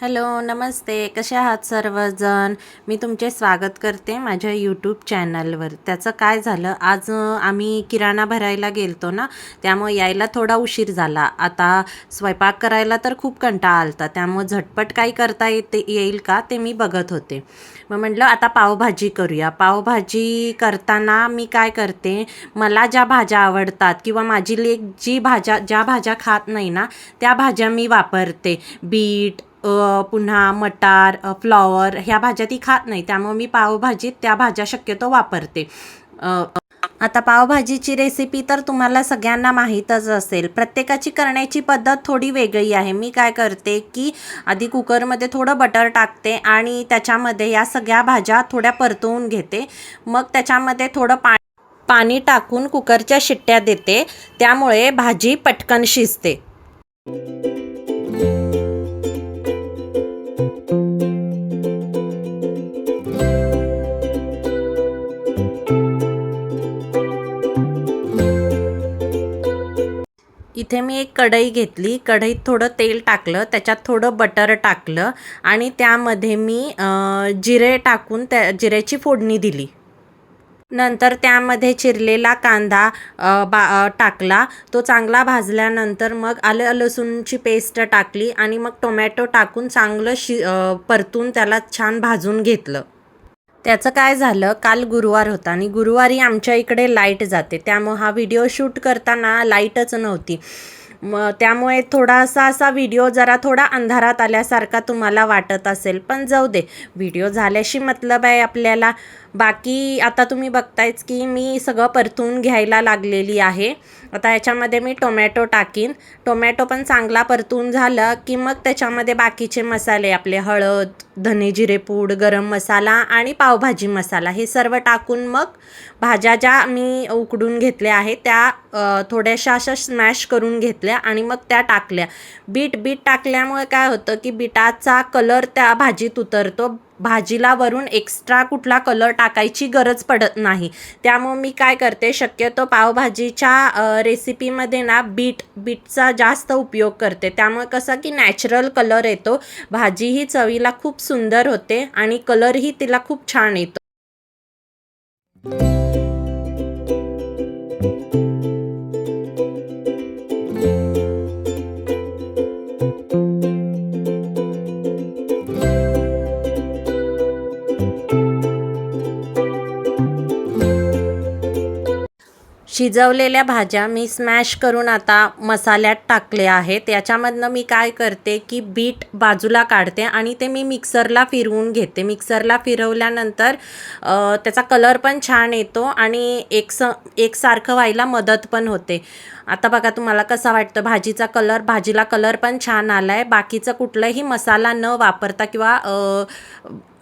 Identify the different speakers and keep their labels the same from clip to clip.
Speaker 1: Hello नमस्ते. कसे आहात सर्वजण? मी तुमचे स्वागत करते माझ्या यूट्यूब चॅनलवर त्याचं काय झालं? आज आम्ही किराणा भरायला गेलतो ना त्यामुळे यायला थोडा उशीर झाला. आता स्वयंपाक करायला तर खूप कंटाळा आलता. त्यामुळे झटपट काही करता येते येईल का ते मी बघत होते. मग म्हटलं आता पावभाजी करूया. पावभाजी करताना मी काय करते मला ज्या भाज्या आवडतात किंवा माझी लेक जी भाज्या ज्या भाज्या खात नाही ना त्या भाज्या मी वापरते. बीट पुन्हा मटार फ्लॉवर ह्या भाज्या ती खात नाही. त्यामुळे मी पावभाजीत त्या भाज्या शक्यतो वापरते. आता पावभाजीची रेसिपी तर तुम्हाला सगळ्यांना माहीतच असेल. प्रत्येकाची करण्याची पद्धत थोडी वेगळी आहे. मी काय करते की आधी कुकरमध्ये थोडं बटर टाकते आणि त्याच्यामध्ये या सगळ्या भाज्या थोड्या परतवून घेते. मग त्याच्यामध्ये थोडं पा पाणी टाकून कुकरच्या शिट्ट्या देते. त्यामुळे भाजी पटकन शिजते. इथे मी एक कढई घेतली. कढईत थोडं तेल टाकलं. त्याच्यात थोडं बटर टाकलं. आणि त्यामध्ये मी जिरे टाकून त्या जिऱ्याची फोडणी दिली. नंतर त्यामध्ये चिरलेला कांदा बा टाकला. तो चांगला भाजल्यानंतर मग आलं लसूणची पेस्ट टाकली. आणि मग टोमॅटो टाकून चांगलं शि परतून त्याला छान भाजून घेतलं. त्याचं काय झालं? काल गुरुवार होता आणि गुरुवारी आमच्या इकडे लाइट जाते. त्यामुळं हा व्हिडिओ शूट करताना लाईटच नव्हती. मग त्यामुळे थोडासा असा व्हिडिओ जरा थोडा अंधारात आल्यासारखा तुम्हाला वाटत असेल. पण जाऊ दे. व्हिडिओ झाल्याशी मतलब आहे आपल्याला बाकी आता तुम्ही बघतायच की मी सगळं परतून घ्यायला लागलेली आहे. आता याच्यामध्ये मी टोमॅटो टाकीन. टोमॅटो पण चांगला परतून झालं की मग त्याच्यामध्ये बाकीचे मसाले आपले हळद धने जिरे पूड गरम मसाला आणि पावभाजी मसाला हे सर्व टाकून मग भाज्या ज्या मी उकडून घेतल्या आहेत त्या थोड्याशा अशा स्मॅश करून घेतल्या आणि मग त्या टाकल्या. बीट बीट टाकल्यामुळे काय होतं की बिटाचा कलर त्या भाजीत उतरतो. भाजीला वरून एक्स्ट्रा कुठला कलर टाकायची गरज पडत नाही. त्यामुळे मी काय करते शक्यतो पावभाजीच्या रेसिपीमध्ये ना बीट बीटचा जास्त उपयोग करते. त्यामुळे कसं की नॅचरल कलर येतो. भाजी ही चवीला खूप सुंदर होते आणि कलरही तिला खूप छान येतो. शिजवलेल्या भाज्या मी स्मॅश करून आता मसाल्यात टाकल्या आहेत. याच्यामधनं मी काय करते की बीट बाजूला काढते आणि ते मी मिक्सरला फिरवून घेते. मिक्सरला फिरवल्यानंतर त्याचा कलर पण छान येतो आणि एक स एकसारखं व्हायला मदत पण होते. आता बघा तुम्हाला कसा वाटतं? भाजीचा कलर भाजीला कलर पण छान आला आहे बाकीचं कुठलंही मसाला न वापरता किंवा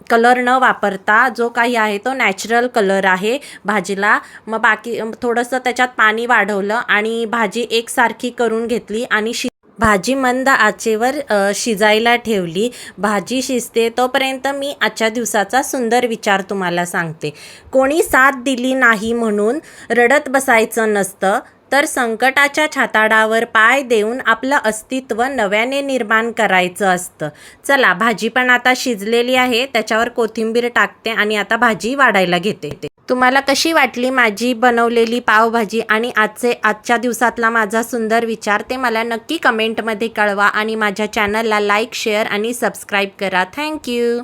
Speaker 1: कलर न वापरता जो काही आहे तो नॅचरल कलर आहे भाजीला. मग बाकी थोडंसं त्याच्यात पाणी वाढवलं आणि भाजी एकसारखी करून घेतली आणि शि भाजी मंद आचेवर शिजायला ठेवली. भाजी शिजते तोपर्यंत मी आजच्या दिवसाचा सुंदर विचार तुम्हाला सांगते. कोणी साथ दिली नाही म्हणून रडत बसायचं नसतं. तर संकटाच्या छाताडावर पाय देऊन आपलं अस्तित्व नव्याने निर्माण करायचं असतं. चला भाजी पण आता शिजलेली आहे त्याच्यावर कोथिंबीर टाकते आणि आता भाजी वाढायला घेते. तुम्हाला कशी वाटली माझी बनवलेली पावभाजी आणि आजचे आजच्या दिवसातला माझा सुंदर विचार ते मला नक्की कमेंटमध्ये कळवा आणि माझ्या चॅनलला लाईक शेअर आणि सबस्क्राईब करा. Thank you.